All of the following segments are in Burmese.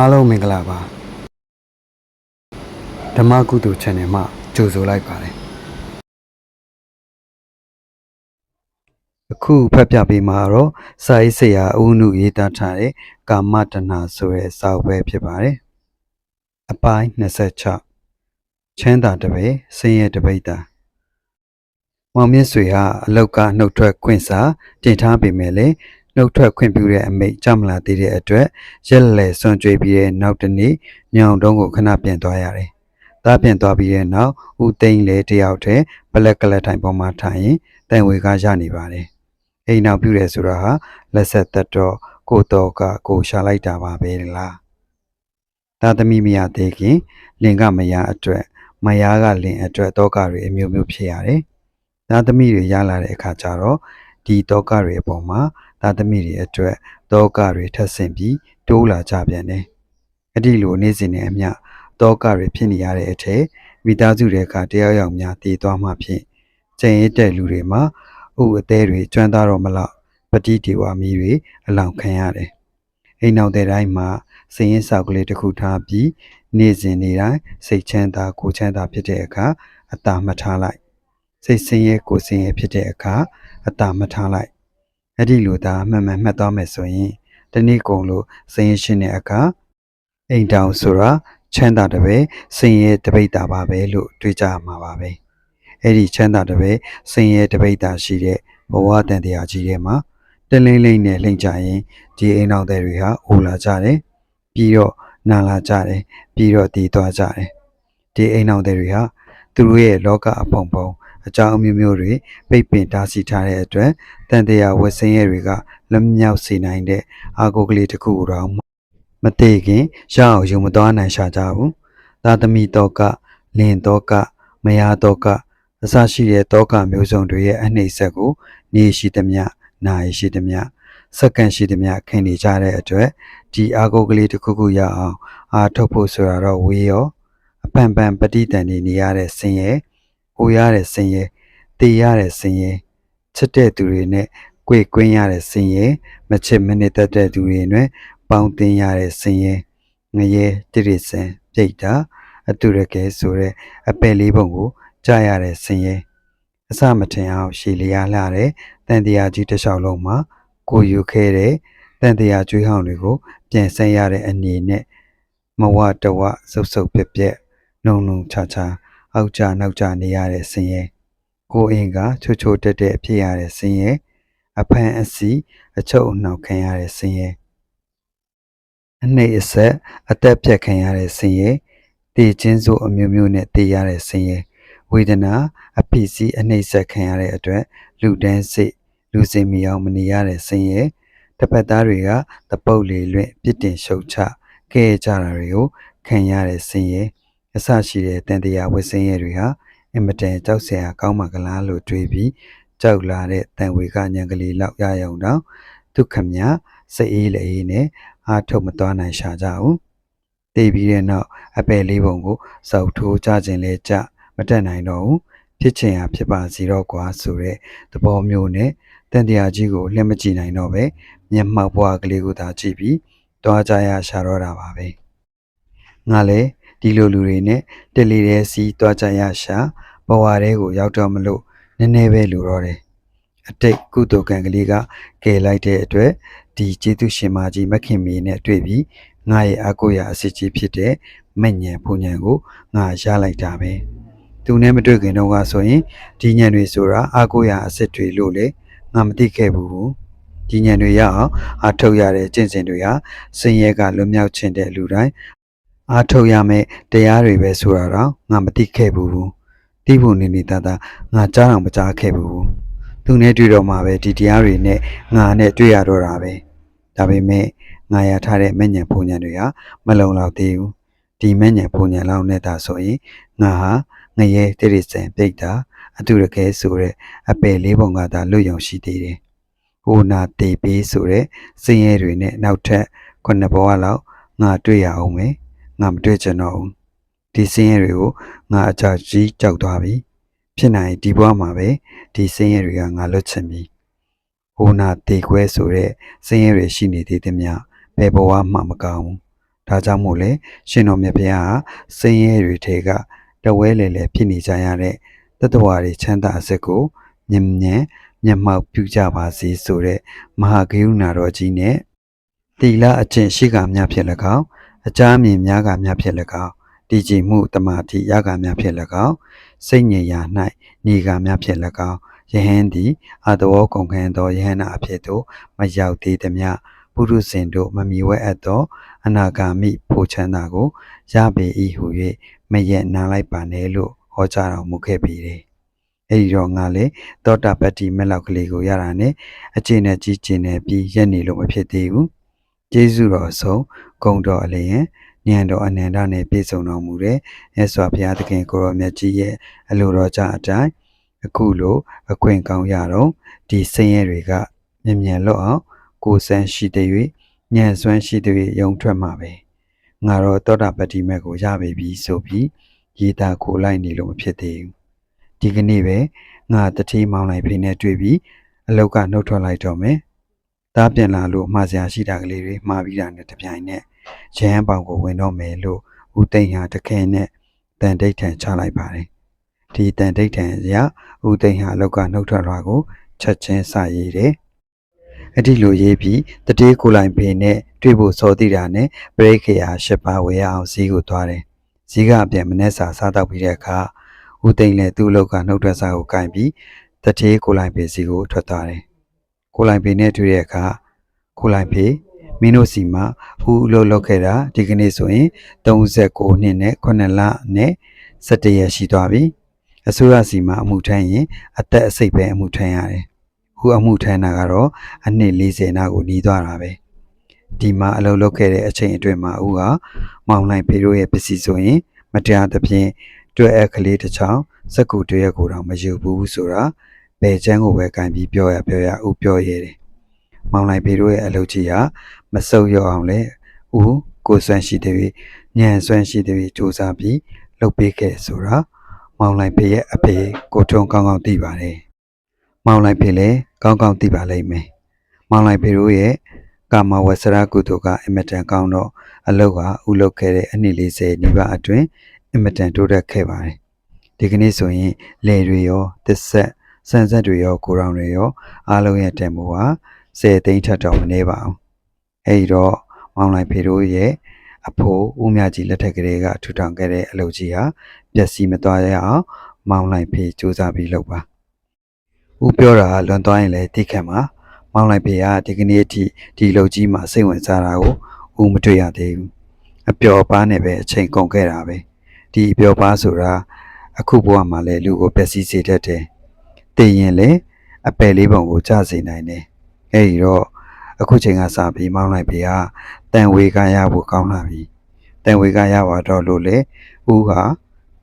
အားလုံးမင်္ဂလာပါဓမ္မကုသိုလ် channel မှာကြိုဆိုလိုက်ပါတယ်အခုဖတ်ပြပေးမှာတော့စာရေးဆရာဦးနုရေးသားထားတဲ့ကာမတဏဆိုတဲ့စာအုပ်ပဲဖြစ်ပါတယ်အပိုင်း26ချမ်းသာတပည့်ဆင်းရဲတပိတ်တာမောင်မြင့်ဆွေဟာအလောက်ကနှုတ်ထွက်ခွင့်စာတင်ထားပေမဲ့လည်း နှုတ်ထွက်ခွင့်ပြုတဲ့အမိတ်ကြမလာသေးတဲ့အတွက်ရက်လက်လက်စွန့်ကြွေးပြီးတဲ့နောက်တစ်နေ့ညောင်တုံးကိုခဏပြန်သွားရတယ်။သားပြန်သွားပြီးတဲ့နောက်ဦးသိန်းလည်းတယောက်တည်းဘလက်ကလထိုင်ပေါ်မှာထိုင်ရင်တန်ဝေကရနေပါတယ်။အိမ်နောက်ပြုတယ်ဆိုတာဟာလက်ဆက်သက်တော့ကိုတော်ကကိုရှာလိုက်တာပါပဲလား။သားသမီးမရသေးခင်လင်ကမရအတွက်မယားကလင်အတွက်တောကတွေအမျိုးမျိုးဖြစ်ရတယ်။သားသမီးတွေရလာတဲ့အခါကျတော့ဒီတောကတွေအပေါ်မှာ သားသမီးတွေအတွက်တောကတွေထပ်ဆင့်ပြီးတိုးလာကြပြန်တယ်။အဲ့ဒီလိုနေ့စဉ်နဲ့အမျှတောကတွေဖြစ်နေရတဲ့အထက်မိသားစုတွေကတယောက်ယောက်များတည်သွားမှဖြင့်ကျင်ရစ်တဲ့လူတွေမှာဥအသေးတွေကျွမ်းသားတော့မလောက်ပတိဒီဝါမီတွေအလောင်ခံရတယ်။အိမ်နောက်တဲ့တိုင်းမှာစည်ရင်ဆောက်ကလေးတစ်ခုထားပြီးနေ့စဉ်နေ့တိုင်းစိတ်ချမ်းသာကိုယ်ချမ်းသာဖြစ်တဲ့အခါအတာမထားလိုက်စိတ်ဆင်းရဲကိုယ်ဆင်းရဲဖြစ်တဲ့အခါအတာမထားလိုက် အဲ့ဒီလိုသာမှန်မှန်မှတ်သွားမယ်ဆိုရင်တနေ့ကုန်လို့စင်ရရှင်းတဲ့အခါအိမ်တောင်ဆိုတာချမ်းသာတပဲစင်ရဲတပိတ်တာပါပဲလို့တွေးကြမှာပါပဲအဲ့ဒီချမ်းသာတပဲစင်ရဲတပိတ်တာရှိတဲ့ဘဝတန်တရားကြီးထဲမှာတလိမ့်လိမ့်နဲ့လှိမ့်ကြရင်ဒီအိမ်တော်တွေဟာအိုလာကြတယ်ပြီးတော့နာလာကြတယ်ပြီးတော့တည်သွားကြတယ်ဒီအိမ်တော်တွေဟာသူတို့ရဲ့လောကအဖုံဖုံ အကြောင်းအမျိုးမျိုးတွေပိတ်ပင်တားဆီးထားတဲ့အတွက်တန်တရားဝတ်စင်းရဲတွေကလက်မြောက်စေနိုင်တဲ့အာကိုကလေးတစ်ခုတော့မသေးခင်ရအောင်ယူမသွားနိုင်ရှာကြဘူးသာသမီတော့ကလင်တော့ကမယားတော့ကအစရှိတဲ့တောကမျိုးစုံတွေရဲ့အနှိမ့်ဆက်ကိုနေရှိသမျှနာရီရှိသမျှစက္ကန့်ရှိသမျှခင်နေကြတဲ့အတွက်ဒီအာကိုကလေးတစ်ခုခုရအောင်အာထုတ်ဖို့ဆိုတာတော့ဝေးရောအပန်ပန်ပဋိတန်နေနေရတဲ့ဆင်းရဲ ဟိုရတဲ့ဆင်းရဲတေရတဲ့ဆင်းရဲချစ်တဲ့သူတွေနဲ့ကြွေကွင်းရတဲ့ဆင်းရဲမချစ်မနစ်တတ်တဲ့သူတွေနဲ့ပေါင်းတင်ရတဲ့ဆင်းရဲငရဲတိရစ္ဆာန်ပြိတ်တာအတူရကဲဆိုတဲ့အပယ်လေးပုံကိုကြားရတဲ့ဆင်းရဲအစမထင်အောင်ရှည်လျားလာတဲ့တန်တရားကြီးတစ်လျှောက်လုံးမှာကိုယူခဲ့တဲ့တန်တရားကျွေးဟောင်းတွေကိုပြန်ဆင်းရတဲ့အနေနဲ့မဝတဝဆုပ်ဆုပ်ပြက်ပြက်နှုံနှုံချာချာ အောက်ကြနောက်ကြနေရတဲ့ဆင်းရဲကိုအင်းကချိုချိုတက်တက်ဖြစ်ရတဲ့ဆင်းရဲအဖန်အစီအချုပ်အနှောက်ခံရတဲ့ဆင်းရဲအနှိမ့်အဆက်အသက်ပြတ်ခံရတဲ့ဆင်းရဲတည်ခြင်းစို့အမျိုးမျိုးနဲ့တည်ရတဲ့ဆင်းရဲဝေဒနာအဖိစီးအနှိမ့်ဆက်ခံရတဲ့အတွက်လူတန်းစိတ်လူစင်မီအောင်မနေရတဲ့ဆင်းရဲတစ်ဖက်သားတွေကတပုတ်လေလွင့်ပြစ်တင်ရှုတ်ချခဲ့ကြတာတွေကိုခံရတဲ့ဆင်းရဲ အဆရှိတဲ့တန်တရားဝတ်ဆင်းရဲတွေဟာအင်မတန်ကြောက်စရာကောင်းမှကလားလို့တွေးပြီးကြောက်လာတဲ့တန်ဝေကညံကလေးလောက်ရရုံတော့ဒုက္ခမြစိတ်အေးလေအေးနဲ့အာထုတ်မသွားနိုင်ရှာကြဘူးတည်ပြီးတဲ့နောက်အပယ်လေးပုံကိုစောက်ထိုးကြခြင်းလဲကြမတက်နိုင်တော့ဘူးဖြစ်ချင်ရဖြစ်ပါစီတော့ကွာဆိုတဲ့သဘောမျိုးနဲ့တန်တရားကြီးကိုလှည့်မကြည့်နိုင်တော့ပဲမျက်မှောက်ဘွားကလေးကိုသာကြည့်ပြီးတွားကြရရှာတော့တာပါပဲငါလည်း ဒီလိုလူတွေနဲ့တလီတဲ့စီတွားကြရရှာဘဝတဲကိုရောက်တော့မလို့နည်းနည်းပဲလူတော့တယ်အတိတ်ကုသိုလ်ကံကလေးကကယ်လိုက်တဲ့အတွက်ဒီကျေးဇူးရှင်မကြီးမခင်မီနဲ့တွေ့ပြီးငါရဲ့အကိုရအစစ်ကြီးဖြစ်တဲ့မညံဖူညံကိုငါရလိုက်တာပဲသူနဲ့မတွေ့ခင်တော့ကဆိုရင်ဒီညံတွေဆိုတာအကိုရအစစ်တွေလို့လေငါမသိခဲ့ဘူးဒီညံတွေရအောင်အထုတ်ရတဲ့ကျင့်စဉ်တွေဟာစင်ရဲကလွတ်မြောက်ခြင်းတဲ့လူတိုင်း အားထုတ်ရမယ်တရားတွေပဲဆိုတာတော့ငါမသိခဲ့ဘူးတိဖို့နေနေတတ်တာငါကြားအောင်မကြားခဲ့ဘူးသူနဲ့တွေ့တော့မှပဲဒီတရားတွေနဲ့ငါနဲ့တွေ့ရတော့တာပဲဒါပေမဲ့ငါရထားတဲ့မဲ့ညံဖုန်ညံတွေဟာမလုံလောက်သေးဘူးဒီမဲ့ညံဖုန်ညံလောက်နဲ့တာဆိုရင်ငါဟာငရဲတိရစ္ဆာန်ပိတ်တာအတူတကယ်ဆိုတဲ့အပယ်လေးပုံကသာလွတ်ယုံရှိသေးတယ်ဟိုနာတေပေးဆိုတဲ့စင်ရဲတွေနဲ့နောက်ထပ်ခုနှစ်ဘဝလောက်ငါတွေ့ရအောင်မယ် ငါမတွေ့ချင်တော့ဘူးဒီစင်းရဲတွေကိုငါအချကြီးကြောက်သွားပြီဖြစ်နိုင်ဒီဘဝမှာပဲဒီစင်းရဲတွေကငါလွတ်ချင်ပြီဟိုနာတေခွဲဆိုတဲ့စင်းရဲတွေရှိနေသေးသည်မြဘယ်ဘဝမှမကောင်းဘူးဒါကြောင့်မို့လဲရှင်တော်မြတ်ဘုရားဟာစင်းရဲတွေထဲကတဝဲလေလေဖြစ်နေကြရတဲ့တတ္တဝါတွေချမ်းသာအစစ်ကိုမြင်မြင်မျက်မှောက်ပြုကြပါစေဆိုတဲ့မဟာဂရုဏာတော်ကြီးနဲ့တီလာအကျင့်ရှိကများဖြစ်၎င်း အကြမ်းမြင်များကများဖြစ်၎င်းတည်ကြည်မှုတမာတိရကများဖြစ်၎င်းစိတ်ငြိမ်ရာ၌နေကများဖြစ်၎င်းယဟန်သည်အတဝေါကုန်ခံသောယဟနာအဖြစ်သို့မရောက်သေးသည်မြပုရုဇဉ်တို့မမီဝဲအပ်သောအနာဂါမိဖို့ချမ်းသာကိုရပေ၏ဟု၍မရက်နားလိုက်ပါနဲ့လို့ဟောကြားတော်မူခဲ့ပြီတယ်။အဲဒီတော့ငါလေသောတာပတ္တိမက်လောက်ကလေးကိုရတာနဲ့အကျင့်နဲ့ကြီးကျင့်နေပြီးရက်နေလို့မဖြစ်သေးဘူး။ ကျေးဇူးတော်ဆုံးဂုံတော်အလျင်ဉာဏ်တော်အနန္တနဲ့ပြည့်စုံတော်မူတဲ့မြတ်စွာဘုရားသခင်ကိုရောမြတ်ကြီးရဲ့အလိုတော်ကြအတိုင်းအခုလိုအခွင့်ကောင်းရတော့ဒီစင်ရဲတွေကမြင်မြန်လွတ်အောင်ကိုယ်ဆန်းရှိတဲ့၍ညံစွမ်းရှိတဲ့၍ယုံထွက်မှာပဲငါတော့သောတာပတ္တိမက်ကိုရပြီပြီဆိုပြီးရေးသားကိုလိုက်နေလို့မဖြစ်သေးဘူးဒီကနေ့ပဲငါတတိမောင်းလိုက်ဖိနေတွေ့ပြီးအလောက်ကနှုတ်ထွက်လိုက်တော့မယ် သားပြန်လာလို့မှားစရာရှိတာကလေးတွေမှားပြီးတာနဲ့တပြိုင်နက်ရဟန်းပေါင်ကိုဝင်တော့မယ်လို့ဦးသိန်းဟာတခဲနဲ့တန်တိတ်ထန်ချလိုက်ပါတယ်ဒီတန်တိတ်ထန်ရဦးသိန်းဟာအလောက်ကနှုတ်ထွက်လာကိုချက်ချင်းစရည်တယ်အဲ့ဒီလိုရေးပြီးတတိကိုလိုက်ဖေနဲ့တွေ့ဖို့စောတိတာနဲ့ပရိခေယာရှစ်ပါးဝယ်ရအောင်ဈေးကိုသွားတယ်ဈေးကအပြန်မနဲ့စာစားတော့ပြီးတဲ့အခါဦးသိန်းလည်းသူ့အလောက်ကနှုတ်ထွက်စာကိုကင်ပြီးတတိကိုလိုက်ဖေစီကိုထွက်သွားတယ် ကိုလိုက်ဖေနဲ့တွေ့တဲ့အခါကိုလိုက်ဖေမင်းတို့စီမှာဦးအလုပ်လုပ်ခဲ့တာဒီကနေ့ဆိုရင်39နှစ်နဲ့9လနဲ့17ရက်ရှိသွားပြီအစိုးရစီမှာအမှုထမ်းရင်အသက်အစိတ်ပဲအမှုထမ်းရတယ်။ခုအမှုထမ်းတာကတော့အနှစ်40နာကိုနီးသွားတာပဲ။ဒီမှာအလုပ်လုပ်ခဲ့တဲ့အချိန်အတွင်းမှာဦးကမောင်လိုက်ဖေတို့ရဲ့ပစ္စည်းဆိုရင်မတရားသဖြင့်တွဲအခလေးတစ်ချောင်းစက်ကူတွဲရကိုတော့မယူဘူးဆိုတာ ဘယ်ချမ်းကိုပဲကင်ပြီးပြောရပြောရဦးပြောရတယ်။မောင်လိုက်ဖေတို့ရဲ့အလုပ်ကြီးဟာမဆုပ်ရောက်အောင်လဲဦးကိုစွမ်းရှိတဲ့ညံစွမ်းရှိတဲ့စူးစမ်းပြီးလုပ်ပေးခဲ့ဆိုတာမောင်လိုက်ဖေရဲ့အဖေကိုထုံကောင်းကောင်းသိပါတယ်။မောင်လိုက်ဖေလည်းကောင်းကောင်းသိပါလိမ့်မယ်။မောင်လိုက်ဖေတို့ရဲ့ကာမဝဆရာကုသိုလ်ကအင်မတန်ကောင်းတော့အလုတ်ကဥလုတ်ခဲ့တဲ့အနှစ်40နီးပါးအတွင်းအင်မတန်တိုးတက်ခဲ့ပါတယ်။ဒီကနေ့ဆိုရင်လေတွေရောတစ်ဆက် ဆန်ဆက်တွေရောကိုရောင်တွေရောအားလုံးရဲ့တန်ဖိုးဟာ10သိန်းထက်တော့မနည်းပါဘူး။အဲဒီတော့မောင်လိုက်ဖေတို့ရဲ့အဖိုးဦးမြကြီးလက်ထက်ကလေးကထူထောင်ခဲ့တဲ့အလုပ်ကြီးဟာပျက်စီးမသွားရအောင်မောင်းလိုက်ဖေးစူးစမ်းပြီးလုပ်ပါဦးပြောတာလွန်သွားရင်လည်းသိခံပါမောင်းလိုက်ဖေးကဒီကနေ့အထိဒီလုပ်ကြီးမှာစိတ်ဝင်စားတာကိုဦးမတွေ့ရသေးဘူးအပျော်ပါးနဲ့ပဲအချိန်ကုန်ခဲ့တာပဲဒီအပျော်ပါးဆိုတာအခုဘဝမှာလည်းလူကိုပျက်စီးစေတတ်တယ် တည်ရင်လည်းအပယ်လေးပုံကိုကြားစေနိုင်တယ်အဲဒီတော့အခုချိန်ကစပြီးမောင်းလိုက်ဖေးကတန်ဝေကရဖို့ကောင်းလာပြီတန်ဝေကရပါတော့လို့လေဦးဟာ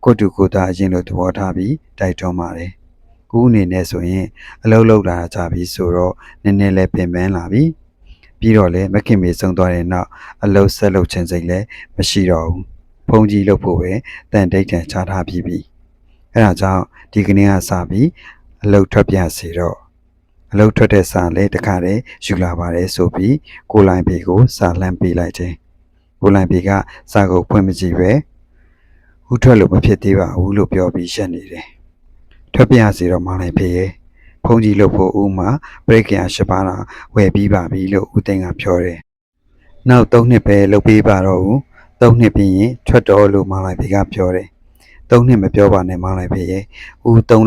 ကိုတူကိုတာအရင်လိုသဘောထားပြီးတိုက်တွန်းပါတယ်။ကူအနေနဲ့ဆိုရင်အလုံးလုံးလာကြပြီဆိုတော့နည်းနည်းလေးပင်ပန်းလာပြီ။ပြီးတော့လည်းမခင်မေဆုံးသွားတဲ့နောက်အလုံးဆက်လုပ်ခြင်းစိတ်လည်းမရှိတော့ဘူး။ဖုန်ကြီးလုပ်ဖို့ပဲတန်တိတ်တန်ချထားပြီးပြီ။အဲဒါကြောင့်ဒီကနေ့ကစပြီး အလုံးထွက်ပြစီတော့အလုံးထွက်တဲ့စာလည်းတခါတည်းယူလာပါတယ်ဆိုပြီးကိုလိုင်းပေကိုစာလှမ်းပေးလိုက်တယ်။ကိုလိုင်းပေကစာကိုဖွင့်မကြည့်ပဲ။ဦးထွက်လို့မဖြစ်သေးပါဘူးလို့ပြောပြီးရှက်နေတယ်။ထွက်ပြစီတော့မောင်းလိုက်ဖေရဲ့ဖုန်ကြီးလို့ဖို့ဦးမှာပရိကံရှပါတာဝယ်ပြီးပါပြီလို့ဦးသိန်းကပြောတယ်။နောက်၃နှစ်ပဲလုပ်ပေးပါတော့ဦး။၃နှစ်ပြီးရင်ထွက်တော့လို့မောင်းလိုက်ဖေကပြောတယ်။ ၃နှစ်မပြောပါနဲ့မောင်းလိုက်ဖေရဲ့ဦး၃လတော့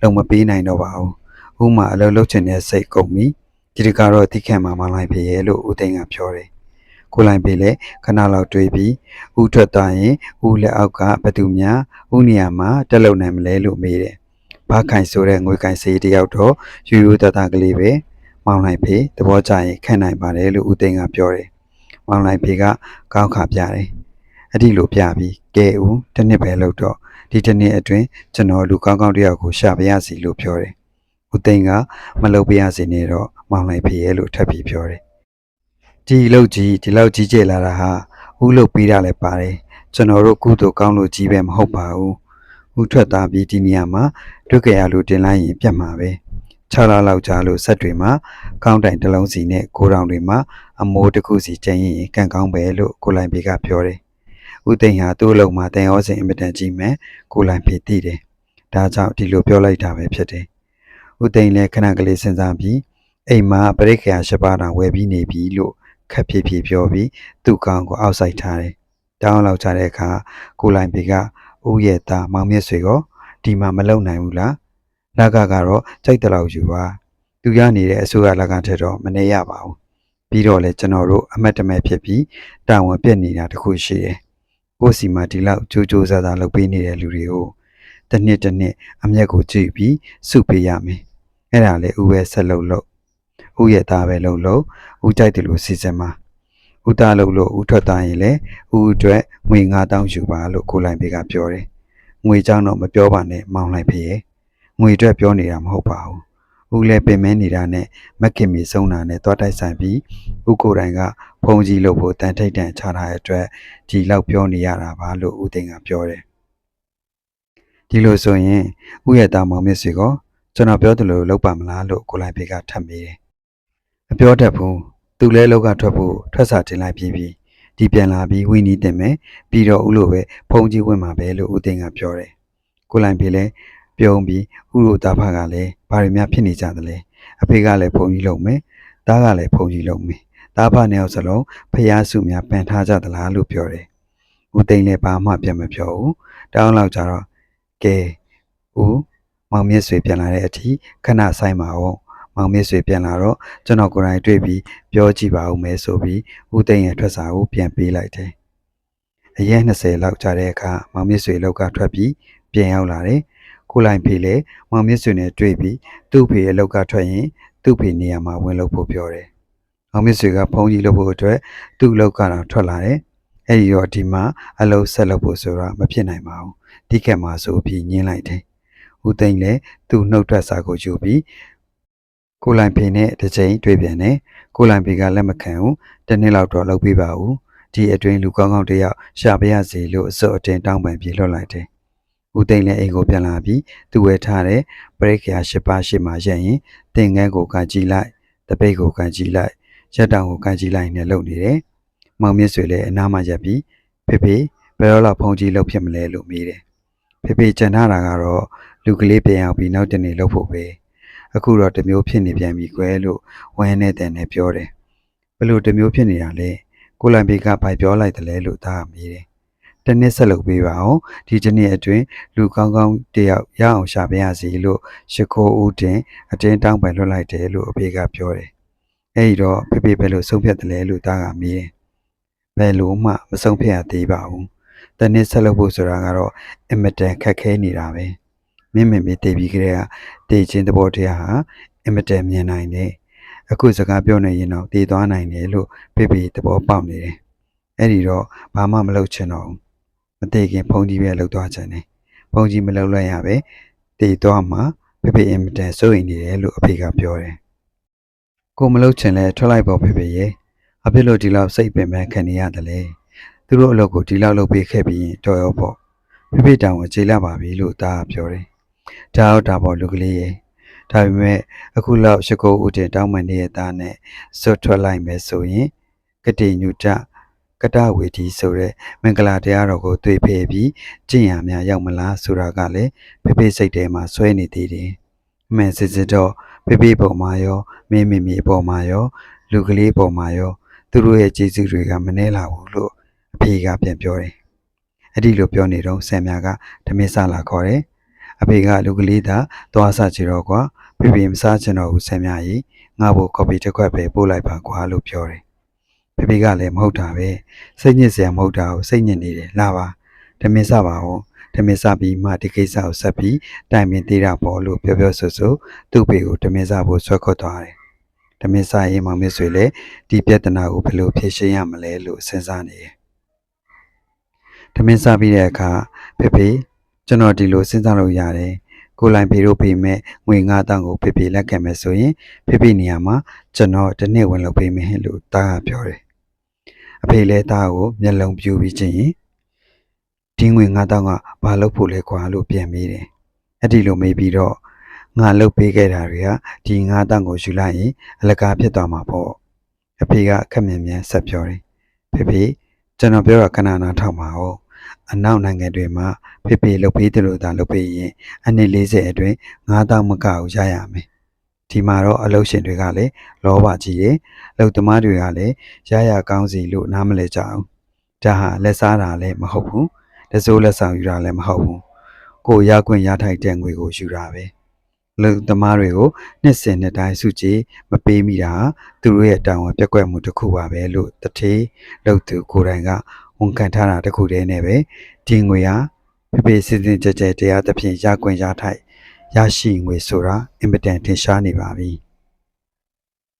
လုံမပေးနိုင်တော့ပါဘူး။ဦးမှာအလုပ်လုပ်ချင်တဲ့စိတ်ကုန်ပြီ။ဒီတကတော့တိခန့်မှာမောင်းလိုက်ဖေရဲ့လို့ဦးသိန်းကပြောတယ်။ကိုလိုင်းပေလည်းခဏလောက်တွေးပြီးဥထွက်သွားရင်ဥလက်အောက်ကဘသူများဥနေရာမှာတက်လုံနိုင်မလဲလို့မေးတယ်။ဘာခိုင်ဆိုတဲ့ငွေခိုင်စေးတယောက်တော့ယူယူတတကလေးပဲမောင်းလိုက်ဖေသဘောကျရင်ခန့်နိုင်ပါတယ်လို့ဦးသိန်းကပြောတယ်။မောင်းလိုက်ဖေကကောင်းခါပြတယ်။ အဲ့ဒီလိုပြပြီးကဲဦးတစ်နှစ်ပဲလို့တော့ဒီတစ်နှစ်အတွင်းကျွန်တော်လူကောင်းကောင်းတယောက်ကိုရှာပြရစီလို့ပြောတယ်။ဦးသိန်းကမလုပ်ပြရစီနေတော့မောင်းလိုက်ဖေရဲ့လို့ထပ်ပြီးပြောတယ်။ဒီလောက်ကြီးဒီလောက်ကြီးကျယ်လာတာဟာဦးလုတ်ပြီးတာလည်းပါတယ်ကျွန်တော်တို့ကုသိုလ်ကောင်းလို့ကြီးပဲမဟုတ်ပါဘူးဦးထွက်သားပြီးဒီနေရာမှာတွေ့ကြရလို့တင်လိုက်ရင်ပြတ်မှာပဲ6လလောက်ကြာလို့ဆက်တွေမှာကောင်းတိုင်တစ်လုံးစီနဲ့ကိုတောင်တွေမှာအမိုးတစ်ခုစီကျင်းရင်ကန့်ကောင်းပဲလို့ကိုလိုင်ပေကပြောတယ်။ ဦးသိန်းဟာသူ့အလုံးမှာတန်ရောစင်အင်မတန်ကြီးမဲ့ကိုလိုင်ပေသိတယ်။ဒါကြောင့်ဒီလိုပြောလိုက်တာပဲဖြစ်တယ်။ဦးသိန်းလည်းခဏကလေးစဉ်းစားပြီးအိမ်မှာပရိက္ခယာရှပါးတောင်ဝယ်ပြီးနေပြီလို့ခက်ဖြည်းဖြည်းပြောပြီးသူ့ကောင်းကိုအောက်ဆိုင်ထားတယ်။တောင်းလောက်ချတဲ့အခါကိုလိုင်ပေကဦးရဲ့သားမောင်မြတ်ဆွေကိုဒီမှာမလုံနိုင်ဘူးလား။လက်ကကတော့ကြိုက်တယ်လို့ယူပါ။သူရနေတဲ့အစိုးရလက်ကထက်တော့မနေရပါဘူး။ပြီးတော့လေကျွန်တော်တို့အမတ်တမဲ့ဖြစ်ပြီးတာဝန်ပြက်နေတာတခုရှိတယ်။ ကိုယ့်စီမှာဒီလောက်ကြိုးကြိုးစားစားလုပ်ပေးနေတဲ့လူတွေကိုတစ်နှစ်တစ်နှစ်အမျက်ကိုကြည့်ပြီးစုပေးရမယ်။အဲ့ဒါလေဦးပဲဆက်လုပ်လို့ဦးရဲ့သားပဲလုပ်လို့ဦးကြိုက်တယ်လို့စီစဉ်မှာဦးသားလုပ်လို့ဦးထွက်သားရင်လေဦးအတွက်ငွေ9000ယူပါလို့ကိုလိုင်ပေကပြောတယ်။ငွေကြောင်းတော့မပြောပါနဲ့မောင်းလိုက်ဖေရဲ့။ငွေအတွက်ပြောနေတာမဟုတ်ပါဘူး။ ဦးလည်းပင်မနေတာနဲ့မက်ခင်မီဆုံးတာနဲ့တွားတိုက်ဆိုင်ပြီးဦးကိုယ်တိုင်ကဖုန်ကြီးလို့ဖို့တန်ထိတ်တန်ချထားတဲ့အတွက်ဒီလောက်ပြောနေရတာပါလို့ဦးသိန်းကပြောတယ်။ဒီလိုဆိုရင်ဦးရဲ့သားမောင်မြတ်စီကကျွန်တော်ပြောသလိုလုပ်ပါမလားလို့ကိုလိုင်ဖေကထပ်မိတယ်။မပြောတတ်ဘူး။သူလဲလောက်ကထွက်ဖို့ထွက်စာတင်လိုက်ပြီးပြီ။ဒီပြန်လာပြီးဝင်းနီးတင်မယ်ပြီးတော့ဦးလိုပဲဖုန်ကြီးဝင်မှာပဲလို့ဦးသိန်းကပြောတယ်။ကိုလိုင်ဖေလည်း ပြုံးပြီးဦးလိုသားဖကလည်းဘာတွေများဖြစ်နေကြသလဲ။အဖေကလည်းဖုန်ကြီးလုံးမယ်။သားကလည်းဖုန်ကြီးလုံးမယ်။သားဖနှစ်ယောက်စလုံးဖျားစုများပန်ထားကြသလားလို့ပြောတယ်။ဦးသိန်းလည်းဘာမှပြန်မပြောဘူး။တောင်းလောက်ကြတော့ကဲဦးမောင်မြင့်ဆွေပြန်လာတဲ့အထိခဏဆိုင်ပါအောင်မောင်မြင့်ဆွေပြန်လာတော့ကျွန်တော်ကိုယ်တိုင်တွေ့ပြီးပြောကြည့်ပါဦးမယ်ဆိုပြီးဦးသိန်းရဲ့ထွက်စာကိုပြန်ပေးလိုက်တယ်။အရက်20လောက်ကြာတဲ့အခါမောင်မြင့်ဆွေလောက်ကထွက်ပြီးပြန်ရောက်လာတယ်။ ကိုလိုင်ဖေလည်းမောင်မြင့်ဆွေနဲ့တွေ့ပြီးသူ့ဖေရဲ့လောက်ကထွက်ရင်သူ့ဖေနေရာမှာဝင်လို့ဖို့ပြောတယ်။မောင်မြင့်ဆွေကဖုန်းကြီးလုပ်ဖို့အတွက်သူ့လောက်ကတော့ထွက်လာတယ်။အဲဒီတော့ဒီမှာအလုံးဆက်လုပ်ဖို့ဆိုတာမဖြစ်နိုင်ပါဘူး။ဒီကက်မှာဆိုပြီးညင်းလိုက်တယ်။ဦးသိန်းလည်းသူ့နှုတ်ထွက်စာကိုယူပြီးကိုလိုင်ဖေနဲ့တစ်ချိန်တွေ့ပြန်တယ်။ကိုလိုင်ဖေကလက်မခံဘူး။တစ်နှစ်လောက်တော့လုပ်ပေးပါဦး။ဒီအတွင်းလူကောင်းကောင်းတစ်ယောက်ရှာပြရစီလို့အစောအတင်တောင်းပန်ပြီးလွှတ်လိုက်တယ်။ ဦးသိန်းလည်းအိမ်ကိုပြန်လာပြီးသူ့ဝယ်ထားတဲ့ပရိက္ခယာရှစ်ပါးရှိမှရက်ရင်တင်ငန်းကိုကန်ကြည့်လိုက်တပိတ်ကိုကန်ကြည့်လိုက်ရက်တောင်ကိုကန်ကြည့်လိုက်နဲ့လုပ်နေတယ်။မောင်မြင့်ဆွေလည်းအနားမှာရက်ပြီးဖေဖေဘယ်တော့လောက်ဖုန်ကြီးလုပ်ဖြစ်မလဲလို့မေးတယ်။ဖေဖေကြံထားတာကတော့လူကလေးပြန်ရောက်ပြီးနောက်တနေ့လုပ်ဖို့ပဲ။အခုတော့တစ်မျိုးဖြစ်နေပြန်ပြီကွယ်လို့ဝမ်းနဲ့တန်နဲ့ပြောတယ်။ဘယ်လိုတစ်မျိုးဖြစ်နေတာလဲ။ကိုလံဘေကဘိုက်ပြောလိုက်တယ်လေလို့သားကမေးတယ်။ တနေ့ဆက်လုပ်ပေးပါအောင်ဒီတစ်နေ့အတွင်းလူကောင်းကောင်းတယောက်ရအောင်ရှာပြရစီလို့ရှ िख ိုးဦးတင်အတင်းတောင်းပန်လွှတ်လိုက်တယ်လို့အဖေကပြောတယ်။အဲဒီတော့ဖေဖေဘယ်လိုဆုံးဖြတ်တယ်လဲလို့သားကမေးတယ်။ဘယ်လိုမှမဆုံးဖြတ်ရသေးပါဘူး။တနေ့ဆက်လုပ်ဖို့ဆိုတာကတော့အင်မတန်ခက်ခဲနေတာပဲ။မင်းမမေတည်ပြီးကြတဲ့ကတည်ချင်းသဘောတရားဟာအင်မတန်မြင်နိုင်တယ်။အခုစကားပြောနေရင်တော့တည်သွားနိုင်တယ်လို့ဖေဖေသဘောပေါက်နေတယ်။အဲ့ဒီတော့ဘာမှမလုပ်ချင်တော့ဘူး။ မတည်ခင်ဖုန်ကြီးပဲလှုပ်သွားချင်တယ်။ဖုန်ကြီးမလှုပ်လိုက်ရပဲတည်သွားမှဖေဖေအင်မတန်စိုးရိမ်နေတယ်လို့အဖေကပြောတယ်။ကိုမလှုပ်ချင်လဲထွက်လိုက်ပေါ့ဖေဖေရဲ့။အဖေလို့ဒီလောက်စိတ်ပင်ပန်းခံနေရတယ်လေ။သူတို့အလုပ်ကိုဒီလောက်လုပ်ပေးခဲ့ပြီးရင်တော်ရောပေါ့။ဖေဖေတောင်ကိုခြေလာပါပြီလို့သားကပြောတယ်။ဒါတော့ဒါပေါ့လူကလေးရဲ့။ဒါပေမဲ့အခုလောက်ရှ िख ိုးဦးတင်တောင်းပန်နေတဲ့သားနဲ့စွတ်ထွက်လိုက်မယ်ဆိုရင်ကတိညုတ ကတဝေဒီဆိုတဲ့မင်္ဂလာတရားတော်ကိုတွေ့ဖယ်ပြီးကျင့်ရများရောက်မလားဆိုတာကလည်းဖေဖေစိတ်ထဲမှာဆွဲနေသေးတယ်။အမှန်စစ်စစ်တော့ဖေဖေပုံမှာရောမင်းမိမိပုံမှာရောလူကလေးပုံမှာရောသူတို့ရဲ့ကျေးဇူးတွေကမနှဲလာဘူးလို့အဖေကပြန်ပြောတယ်။အဲ့ဒီလိုပြောနေတော့ဆမ်မြာကဓမင်းစလာခေါ်တယ်။အဖေကလူကလေးသာသွားစားချင်တော့ကွာဖေဖေမစားချင်တော့ဘူးဆမ်မြာကြီးငါ့ဘိုကော်ပီတစ်ခွက်ပဲပို့လိုက်ပါကွာလို့ပြောတယ်။ ဖေဖေကလည်းမဟုတ်တာပဲစိတ်ညစ်စရာမဟုတ်တာကိုစိတ်ညစ်နေတယ်လာပါဓမင်းစပါဦးဓမင်းစပြီးမှဒီကိစ္စကိုဆက်ပြီးတိုင်ပင်သေးတာပေါ့လို့ပြောပြောဆိုဆိုသူ့ဖေကိုဓမင်းစဖို့ဆွဲခေါ်သွားတယ်။ဓမင်းစရင်မောင်မဆွေလည်းဒီပြဿနာကိုဘယ်လိုဖြေရှင်းရမလဲလို့စဉ်းစားနေတယ်။ဓမင်းစပြီးတဲ့အခါဖေဖေကျွန်တော်ဒီလိုစဉ်းစားလို့ရတယ်။ ကိုလိုင်ဖေတို့ဖေမဲ့ငွေ9000ကိုဖေဖေလက်ခံမယ်ဆိုရင်ဖေဖေနေရာမှာကျွန်တော်တစ်နှစ်ဝင်လုပ်ပေးမယ်လို့တားကပြောတယ်။အဖေလည်းတားကိုမျက်လုံးပြူပြီးချင်းရင်ဒီငွေ9000ကဘာလုပ်ဖို့လဲကွာလို့ပြန်မေးတယ်။အဲ့ဒီလိုမေးပြီးတော့ငါလှုပ်ပေးခဲ့တာတွေကဒီငါးတန်းကိုယူလိုက်ရင်အလကားဖြစ်သွားမှာပေါ့အဖေကခက်မြင်မြန်ဆက်ပြောတယ်ဖေဖေကျွန်တော်ပြောတာခဏနာထောက်ပါဦး အနောက်နိုင်ငံတွေမှာဖေဖေလှုပ်ပေးတယ်လို့သာလှုပ်ပေးရင်အနည်း40အတွင်းငါးတန်းမကဘူးရရမယ်ဒီမှာတော့အလုပ်ရှင်တွေကလည်းလောဘကြီးတယ်လှုပ်သမားတွေကလည်းရရကောင်းစီလို့နားမလဲကြအောင်ဒါဟာလက်စားတာလည်းမဟုတ်ဘူးတစိုးလက်ဆောင်ယူတာလည်းမဟုတ်ဘူးကိုရခွင့်ရထိုက်တဲ့ငွေကိုယူတာပဲလူသမားတွေကိုနှစ်စဉ်နှစ်တိုင်းစုကြည်မပေးမိတာဟာသူတို့ရဲ့တာဝန်ပြက်ကွက်မှုတစ်ခုပါပဲလို့တထေးလုပ်သူကိုယ်တိုင်က ဝန်ခံထားတာတစ်ခုတည်းနဲ့ပဲဒီငွေဟာဖေဖေစစ်စစ်ကြဲကြဲတရားသဖြင့်ရကွင်ရထိုက်ရရှိငွေဆိုတာအင်မတန်ထင်ရှားနေပါပြီ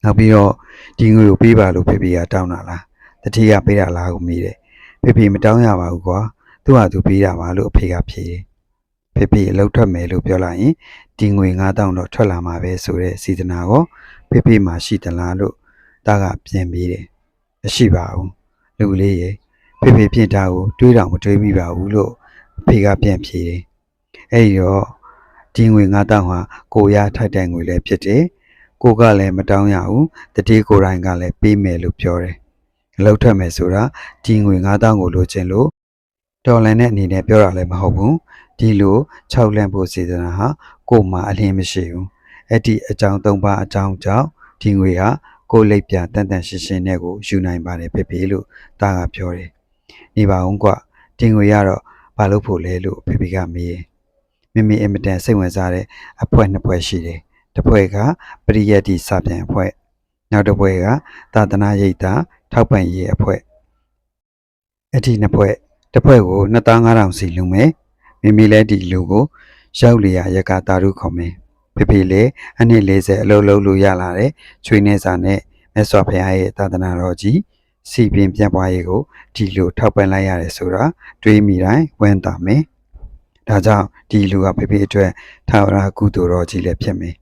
နောက်ပြီးတော့ဒီငွေကိုပေးပါလို့ဖေဖေကတောင်းတာလားတထေးကပေးတာလားကိုမေးတယ်ဖေဖေမတောင်းရပါဘူးကွာသူ့ဟာသူပေးတာပါလို့အဖေကဖြေတယ်ဖေဖေအလုပ်ထွက်မယ်လို့ပြောလိုက်ရင်ဒီငွေ9000တော့ထွက်လာမှာပဲဆိုတဲ့စီဒနာကိုဖေဖေမှရှိသလားလို့တားကပြန်ပြီးတယ်။မရှိပါဘူး။လူလေးရေ ဖေဖေပြင်တာကိုတွေးတော့မတွေးမိပါဘူးလို့အဖေကပြန်ဖြေတယ်။အဲဒီတော့ဒီငွေ9000ဟာကိုရထိုက်တဲ့ငွေလည်းဖြစ်တယ်။ကိုကလည်းမတောင်းရဘူး။တတိကိုယ်တိုင်ကလည်းပေးမယ်လို့ပြောတယ်။အလုပ်ထွက်မယ်ဆိုတာဒီငွေ9000ကိုလိုချင်လို့ဒေါ်လာနဲ့အနေနဲ့ပြောတာလည်းမဟုတ်ဘူး။ဒီလို6လန့်ဖို့စီစဉ်တာဟာကို့မှာအလင်းမရှိဘူးအဲ့ဒီအကြောင်း၃ပါးအကြောင်းကြောင့်ဒီငွေဟာကိုယ်လိပ်ပြတန်တန်ရှင်းရှင်းနဲ့ကိုယူနိုင်ပါတယ်ဖြစ်ပြီလို့တားကပြောတယ် နေပါအောင်ကွဒီငွေကတော့ဘာလို့ဖို့လဲလို့ဖေဖေကမေးတယ်မိမိအင်မတန်စိတ်ဝင်စားတဲ့အဖွဲနှစ်ဖွဲရှိတယ်တစ်ဖွဲကပရိယတ်တိစာပြန်အဖွဲနောက်တစ်ဖွဲကသာသနာရိပ်သာထောက်ပံ့ရေးအဖွဲအဲ့ဒီနှစ်ဖွဲတစ်ဖွဲကို2500စီလူမယ်မိမိလည်းဒီလူကိုရောက်လျာရက်ကတာရုခေါ်မင်းဖေဖေလေအနှစ်40အလုံးလုံးလို့ရလာတဲ့ချွေးနေစာနဲ့မြတ်စွာဘုရားရဲ့သာသနာတော်ကြီး စီပင်ပြန့်ပွားရေးကိုဒီလိုထောက်ပံ့လိုက်ရတယ်ဆိုတာတွေးမိတိုင်းဝမ်းသာမယ်ဒါကြောင့်ဒီလူကဖေဖေအတွက်ထာဝရကုသိုလ်တော်ကြီးလည်းဖြစ်မယ်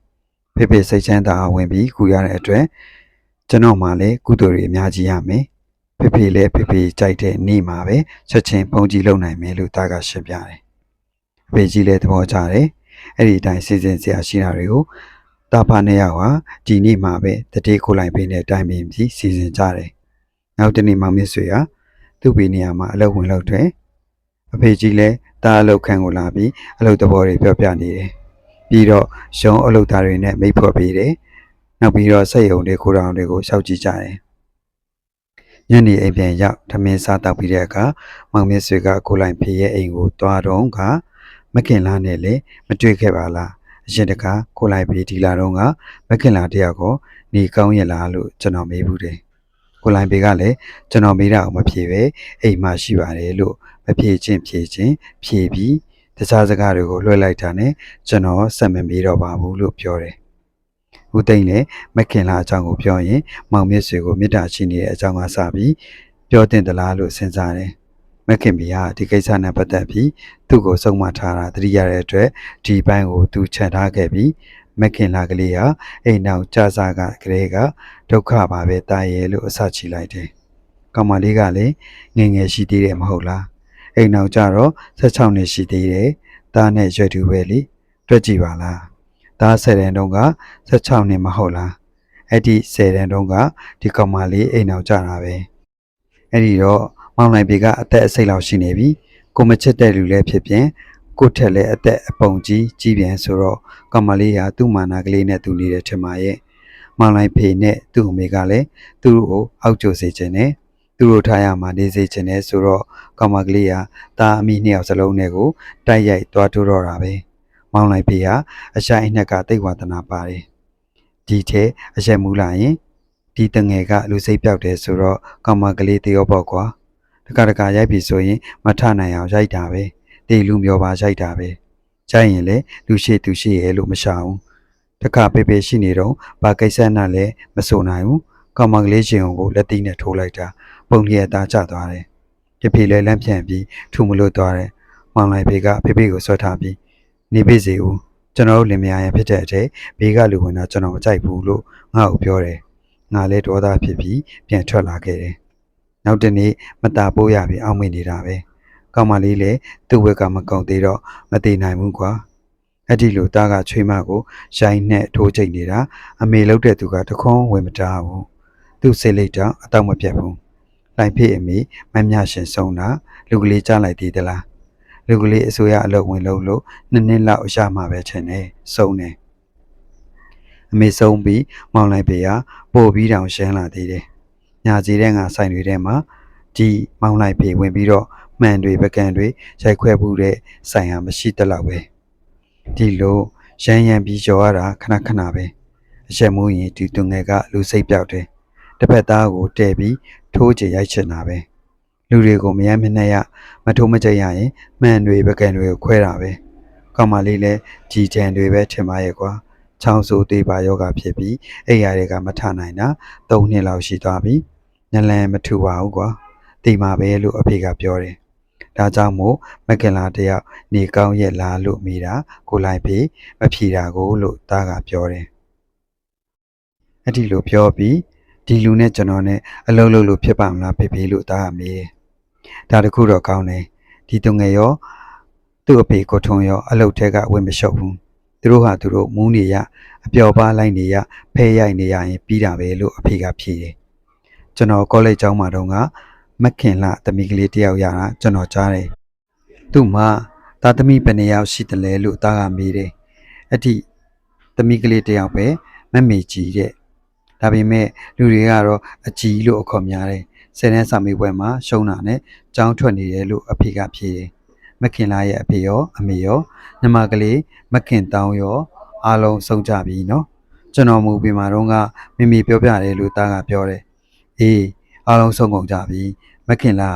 ဖေဖေစိတ်ချမ်းသာအောင်ဝင်ပြီးကုရတဲ့အတွက်ကျွန်တော်မှလည်းကုသိုလ်တွေအများကြီးရမယ်ဖေဖေလည်းဖေဖေကြိုက်တဲ့နေ့မှာပဲချက်ချင်းပုံကြီးလုံနိုင်မယ်လို့တာကရှင်းပြတယ်အဖေကြီးလည်းသဘောကျတယ်။အဲ့ဒီအတိုင်းစီစဉ်စရာရှိတာတွေကိုတာဖာနဲ့ရောက်ဟာဒီနေ့မှပဲတတိခိုးလိုက်ပေးတဲ့အတိုင်းပင်ပြီးစီစဉ်ကြတယ်။ နောက်တနေ့မောင်မြင့်ဆွေဟာသူ့ဘေးနေရာမှာအလုပ်ဝင်လုပ်တယ်။အဖေကြီးလည်းတာအလုပ်ခန်းကိုလာပြီးအလုပ်သဘောတွေပြောပြနေတယ်။ပြီးတော့ရှုံးအလုပ်သားတွေနဲ့မိတ်ဖွဲ့ပေးတယ်။နောက်ပြီးတော့စက်ရုံတွေကိုတောင်တွေကိုရှောက်ကြည့်ကြတယ်။ညနေအိမ်ပြန်ရောက်ထမင်းစားတောက်ပြီးတဲ့အခါမောင်မြင့်ဆွေကကိုလိုင်ဖေရဲ့အိမ်ကိုတွားတော့ကမခင်လာနဲ့လေမတွေ့ခဲ့ပါလားအရင်တခါကိုလိုက်ပြီးဒီလာတော့ကမခင်လာတယောက်ကိုနေကောင်းရလားလို့ကျွန်တော်မေးဘူးတယ် ကိုလိုက်ပေကလည်းကျွန်တော်မေးတာကိုမဖြေပဲအိမ်မှာရှိပါတယ်လို့မဖြေချင်းဖြေချင်းဖြေပြီးတခြားစကားတွေကိုလွှဲလိုက်တာနဲ့ကျွန်တော်ဆက်မမေးတော့ပါဘူးလို့ပြောတယ်ဦးသိန်းလည်းမခင်လာအကြောင်းကိုပြောရင်မောင်မြင့်ဆွေကိုမေတ္တာရှိနေတဲ့အကြောင်းကစပြီးပြောတင်သလားလို့စဉ်းစားတယ်မခင်ဘီဟာဒီကိစ္စနဲ့ပတ်သက်ပြီးသူ့ကိုစုံမထားတာသတိရတဲ့အတွက်ဒီဘိုင်းကိုသူခြံထားခဲ့ပြီး မခင်လာကလေးဟာအိမ်နောက်ကြာစားကကလေးကဒုက္ခပါပဲတာရဲ့လို့အစချီလိုက်တယ်။ကောင်မလေးကလည်းငယ်ငယ်ရှိသေးတယ်မဟုတ်လား။အိမ်နောက်ကျတော့16နှစ်ရှိသေးတယ်။သားနဲ့ရွယ်တူပဲလေ။တွေ့ကြည့်ပါလား။သား10တန်းတုန်းက16နှစ်မဟုတ်လား။အဲ့ဒီ10တန်းတုန်းကဒီကောင်မလေးအိမ်နောက်ကျတာပဲ။အဲ့ဒီတော့မောင်နိုင်ပေကအသက်အစိတ်လောက်ရှိနေပြီကိုမချစ်တဲ့လူလည်းဖြစ်ပြန် ကိုထက်လည်းအသက်အပုံကြီးကြီးပြန်ဆိုတော့ကမလေးဟာသူ့မာနာကလေးနဲ့သူနေတဲ့ထင်ပါရဲ့မောင်နိုင်ဖေနဲ့သူ့အမေကလည်းသူ့ကိုအောက်ကျစေခြင်းနဲ့သူတို့ထားရမှာနေစေခြင်းနဲ့ဆိုတော့ကမကလေးဟာตาအမိနှစ်ယောက်စလုံးနဲ့ကိုတိုက်ရိုက်သွားထိုးတော့တာပဲမောင်နိုင်ဖေဟာအရှိုင်းအနှက်ကတိတ်ဝါသနာပါတယ်ဒီထဲအရက်မူလာရင်ဒီတငယ်ကလူစိတ်ပြောက်တယ်ဆိုတော့ကမကလေးတရောပေါ့ကွာတခါတခါရိုက်ပြီဆိုရင်မထနိုင်အောင်ရိုက်တာပဲ တေလူမျောပါရိုက်တာပဲရိုက်ရင်လေလူရှိသူရှိရဲ့လို့မရှာဘူးတခါပေပေရှိနေတော့ဘာကိစ္စနဲ့လည်းမဆိုနိုင်ဘူးကောင်မကလေးရှင်ကိုလက်သီးနဲ့ထိုးလိုက်တာပုံလျက်သားကျသွားတယ်ပြဖေလဲလမ်းပြန်ပြီးထူမလို့သွားတယ်မောင်လိုက်ဖေကဖေဖေကိုဆွဲထားပြီးနေပိစေဦးကျွန်တော်တို့လင်မယားရင်ဖြစ်တဲ့အတဲ့ဘေးကလူဝင်တာကျွန်တော်မကြိုက်ဘူးလို့ငါ့ကိုပြောတယ်ငါလည်းဒေါသဖြစ်ပြီးပြန်ထွက်လာခဲ့တယ်နောက်တနေ့မตาပိုးရပြီးအောင်းမိနေတာပဲ ကောင်မလေးလည်းသူ့ဝက်ကမကုံသေးတော့မသေးနိုင်ဘူးကွာအဲ့ဒီလိုသားကချွေးမကိုရိုင်းနဲ့ထိုးချိန်နေတာအမေလှုပ်တဲ့သူကတခွန်းဝင်မတားဘူးသူ့စိတ်လေးတောင်အတော့မပြတ်ဘူးလိုင်ဖေးအမေမမြရှင်ဆုံးတာလူကလေးကြားလိုက်သေးသလားလူကလေးအစိုးရအလုပ်ဝင်လုပ်လို့နှစ်နှစ်လောက်ရမှာပဲချင်တယ်ဆုံးတယ်အမေဆုံးပြီးမောင်လိုက်ပေကပို့ပြီးတောင်ရှင်းလာသေးတယ်ညာကြီးတဲ့ငါဆိုင်တွေထဲမှာဒီမောင်လိုက်ပေဝင်ပြီးတော့ မှန်တွေပကံတွေရိုက်ခွဲမှုတဲ့ဆိုင်ဟာမရှိတတ်တော့ပဲဒီလိုရမ်းရမ်းပြီးကြော်ရတာခဏခဏပဲအချက်မိုးရင်ဒီသူငယ်ကလူစိတ်ပြောက်တယ်တစ်ဖက်သားကိုတဲပြီးထိုးချရိုက်ချင်တာပဲလူတွေကိုမရမ်းမနှက်ရမထိုးမကြရရင်မှန်တွေပကံတွေကိုခွဲတာပဲကောင်မလေးလဲကြီးချန်တွေပဲထင်ပါရဲ့ကွာချောင်းဆိုးသေးပါယောဂဖြစ်ပြီးအိယာတွေကမထနိုင်တာ၃နှစ်လောက်ရှိသွားပြီညလန်မထူပါဘူးကွာတိမာပဲလို့အဖေကပြောတယ် ဒါကြောင့်မို့မက်ကင်လာတယောက်နေကောင်းရဲ့လားလို့မိတာကိုလိုက်ပြီမဖြေတာကိုလို့သားကပြောတယ်။အဲ့ဒီလိုပြောပြီးဒီလူနဲ့ကျွန်တော်နဲ့အလုပ်လုပ်လို့ဖြစ်ပါမလားဖေဖေလို့သားကမေးတယ်။ဒါတခုတော့ကောင်းတယ်။ဒီတုငယ်ရောသူ့အဖေကိုထုံရောအလုပ်ထဲကဝင်မလျှော့ဘူး။သူတို့ဟာသူတို့မူးနေရအပျော်ပါလိုက်နေရဖဲရိုက်နေရရင်ပြီးတာပဲလို့အဖေကဖြေတယ်။ကျွန်တော်ကောလိပ်ကျောင်းမှာတုန်းက မက်ခင်လာတမီကလေးတယောက်ရတာကျွန်တော်ကြားတယ်။သူ့မှာသားသမီးဘယ်နှစ်ယောက်ရှိတယ်လဲလို့သားကမေးတယ်။အဲ့ဒီသမီးကလေးတစ်ယောက်ပဲမမေကြီးတဲ့။ဒါပေမဲ့လူတွေကတော့အကြီးလို့အခေါ်များတယ်။ဆယ်တန်းစာမေးပွဲမှာရှုံးတာနဲ့ကြောင်းထွက်နေတယ်လို့အဖေကဖြေတယ်။မခင်လာရဲ့အဖေရောအမေရောညီမကလေးမခင်တောင်းရောအားလုံးဆုံးကြပြီနော်။ကျွန်တော်မူပြင်မှာတော့ကမိမိပြောပြတယ်လို့သားကပြောတယ်။အေး အားလုံးဆုံးကုန်ကြပြီ။မခင်လာ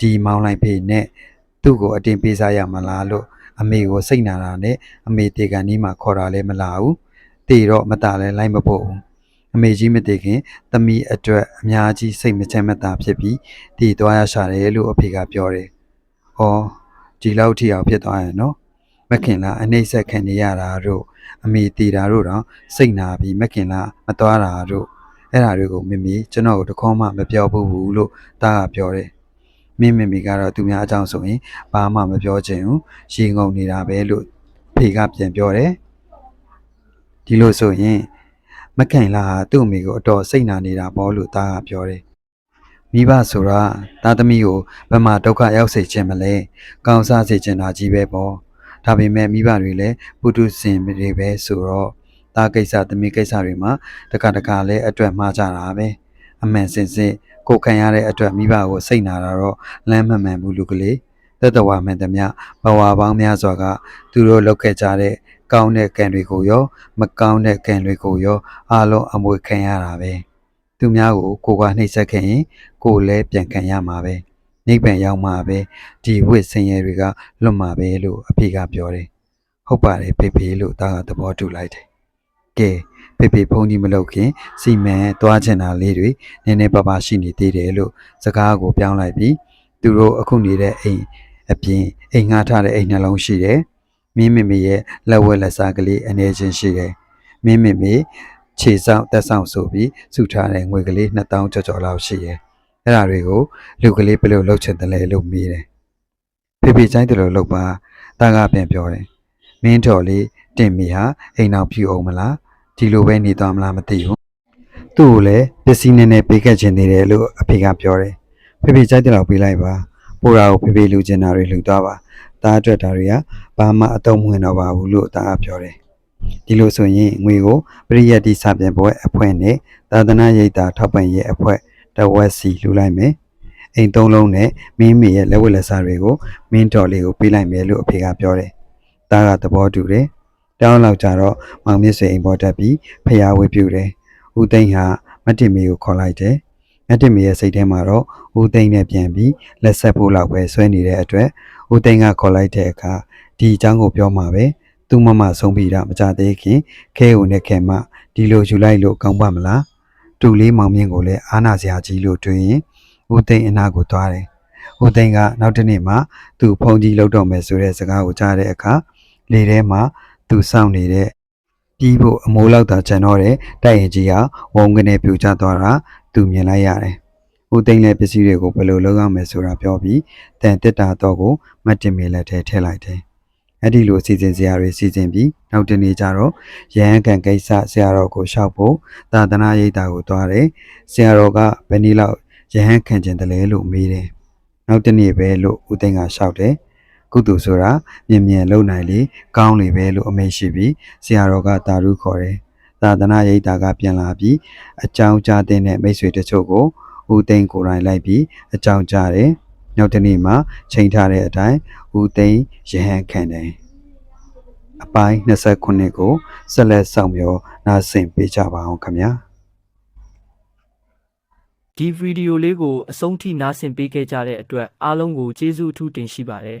ကဒီမောင်းလိုက်ဖေနဲ့သူ့ကိုအတင်ပေးစားရမလားလို့အမေကိုစိတ်နာတာနဲ့အမေတေကန်နီးမှာခေါ်တာလည်းမလာဘူးတေတော့မตาလည်းလိုက်မဖို့ဘူးအမေကြီးမတေခင်သမီးအတွက်အများကြီးစိတ်မချမ်းမသာဖြစ်ပြီးတည်သွားရရှာတယ်လို့အဖေကပြောတယ်။ဩဒီလောက်ထိအောင်ဖြစ်သွားရင်နော်မခင်လားအနှိမ့်ဆက်ခံနေရတာတို့အမေတည်တာတို့တော့စိတ်နာပြီးမခင်လားမသွားတာတို့ အဲ့ဒါတွေကိုမမေကျွန်တော်ကိုတခေါမှမပြောဘူးလို့တားကပြောတယ်။မင်းမမေကတော့သူများအကြောင်းဆိုရင်ဘာမှမပြောချင်ဘူးရေငုံနေတာပဲလို့ဖေကပြန်ပြောတယ်ဒီလိုဆိုရင်မကန်လာဟာသူ့အမေကိုအတော်စိတ်နာနေတာပေါ့လို့သားကပြောတယ်မိဘဆိုတာသားသမီးကိုဘယ်မှာဒုက္ခရောက်စေခြင်းမလဲကောင်းစားစေခြင်းတာကြီးပဲပေါ့ဒါပေမဲ့မိဘတွေလည်းပုထုဇဉ်တွေပဲဆိုတော့ သားကိစ္စသမီးကိစ္စတွေမှာတခါတခါလဲအတွက်မှားကြတာပဲအမှန်စင်စစ်ကိုယ်ခံရတဲ့အတွက်မိဘကိုစိတ်နာတာတော့လမ်းမမှန်ဘူးလူကလေးသက်တော်ဝမှန်သမျှဘဝပေါင်းများစွာကသူတို့လောက်ခဲ့ကြတဲ့ကောင်းတဲ့ကံတွေကိုရောမကောင်းတဲ့ကံတွေကိုရောအားလုံးအမွေခံရတာပဲသူများကိုကိုယ်ကနှိပ်စက်ခဲ့ရင်ကိုယ်လည်းပြန်ခံရမှာပဲနိဗ္ဗာန်ရောက်မှာပဲဒီဝိဆင်းရဲတွေကလွတ်မှာပဲလို့အဖေကပြောတယ်ဟုတ်ပါတယ်ဖေဖေလို့သားကသဘောတူလိုက်တယ် ကဲဖေဖေဖုန်းကြီးမလုပ်ခင်စီမံသွားချင်တာလေးတွေနည်းနည်းပါးပါးရှိနေသေးတယ်လို့စကားကိုပြောင်းလိုက်ပြီးသူတို့အခုနေတဲ့အိမ်အပြင်အိမ်ငှားထားတဲ့အိမ်နှလုံးရှိတယ်မင်းမေမေရဲ့လက်ဝဲလက်စားကလေးအနေချင်းရှိတယ်မင်းမေမေခြေဆောင်တက်ဆောင်ဆိုပြီးစုထားတဲ့ငွေကလေး2000ကျော်ကျော်လောက်ရှိတယ်အဲ့ဒါတွေကိုလူကလေးဘယ်လိုလုပ်ချင်တယ်လဲလို့မေးတယ်ဖေဖေချိုင်းတယ်လို့လုပ်ပါတာကပြန်ပြောတယ်မင်းတော်လေးတင်မီဟာအိမ်အောင်ပြူအောင်မလား ဒီလိုပဲနေသွားမလားမသိဘူးသူ့ကိုလည်းပစ္စည်းနည်းနည်းပေးခဲ့ခြင်းနေတယ်လို့အဖေကပြောတယ်ဖေဖေချိုင်းတယ်လို့ပေးလိုက်ပါပိုရာကိုဖေဖေလူချင်တာတွေလူသွားပါတားအတွက်ဒါတွေကဘာမှအတုံးမဝင်တော့ပါဘူးလို့တားကပြောတယ်ဒီလိုဆိုရင်ငွေကိုပရိယတ်တိစပြန်ပွဲအဖွဲ့နဲ့သာသနာရိပ်သာထောက်ပံ့ရေးအဖွဲ့တဝက်စီလှူလိုက်မယ်အိမ်သုံးလုံးနဲ့မင်းမေရဲ့လက်ဝတ်လက်စားတွေကိုမင်းတော်လေးကိုပေးလိုက်မယ်လို့အဖေကပြောတယ်တားကသဘောတူတယ် တောင်းလောက်ကြတော့မောင်မြင့်ဆွေအိမ်ပေါ်တက်ပြီးဖျားဝေပြုတယ်ဦးသိန်းဟာမတ်တင်မီကိုခေါ်လိုက်တယ်မတ်တင်မီရဲ့စိတ်ထဲမှာတော့ဦးသိန်းနဲ့ပြန်ပြီးလက်ဆက်ဖို့လောက်ပဲဆွဲနေတဲ့အတွက်ဦးသိန်းကခေါ်လိုက်တဲ့အခါဒီအကြောင်းကိုပြောမှာပဲသူ့မမဆုံးပြီးတာမကြသေးခင်ခဲဦးနဲ့ခဲမဒီလိုယူလိုက်လို့ကောင်းပါမလားတူလေးမောင်မြင့်ကိုလည်းအာနာစရာကြီးလို့တွင်ရင်ဦးသိန်းအနာကိုသွားတယ်ဦးသိန်းကနောက်တစ်နေ့မှသူ့ဖုန်ကြီးလောက်တော့မယ်ဆိုတဲ့စကားကိုကြားတဲ့အခါလေထဲမှာ သူစောင့်နေတဲ့ပြီးဖို့အမိုးလောက်သာကျန်တော့တဲ့တိုက်ရင်ကြီးဟာဝုံကနေပြူကျသွားတာသူမြင်လိုက်ရတယ်ဦးသိန်းလည်းပစ္စည်းတွေကိုဘယ်လိုလုပ်ရမယ်ဆိုတာပြောပြီးတန်တက်တာတော့ကိုမတ်တင်မီလက်ထဲထည့်လိုက်တယ်အဲ့ဒီလိုစီစဉ်စရာတွေစီစဉ်ပြီးနောက်တနေ့ကျတော့ရဟန်းခံကိစ္စဆရာတော်ကိုလျှောက်ဖို့သာသနာရိပ်တာကိုသွားတယ်ဆရာတော်ကဘယ်နည်းလောက်ရဟန်းခံခြင်းတလဲလို့မေးတယ်နောက်တနေ့ပဲလို့ဦးသိန်းကလျှောက်တယ် ကုသိုလ်ဆိုတာမြင်မြင်လုံနိုင်လေကောင်းလေပဲလို့အမိန့်ရှိပြီးဆရာတော်ကတာရုခေါ်တယ်သာသနာရိပ်တာကပြန်လာပြီးအကြောင်းကြားတဲ့မိတ်ဆွေတချို့ကိုဦးသိန်းကိုယ်တိုင်လိုက်ပြီးအကြောင်းကြားတယ်နောက်တနေ့မှချိန်ထားတဲ့အတိုင်းဦးသိန်းရဟန်းခံတယ်အပိုင်း29ကိုဆက်လက်ဆောင်မျှော်နားဆင်ပေးကြပါအောင်ခင်ဗျာဒီဗီဒီယိုလေးကိုအဆုံးထိနားဆင်ပေးခဲ့ကြတဲ့အတွက်အားလုံးကိုကျေးဇူးအထူးတင်ရှိပါတယ်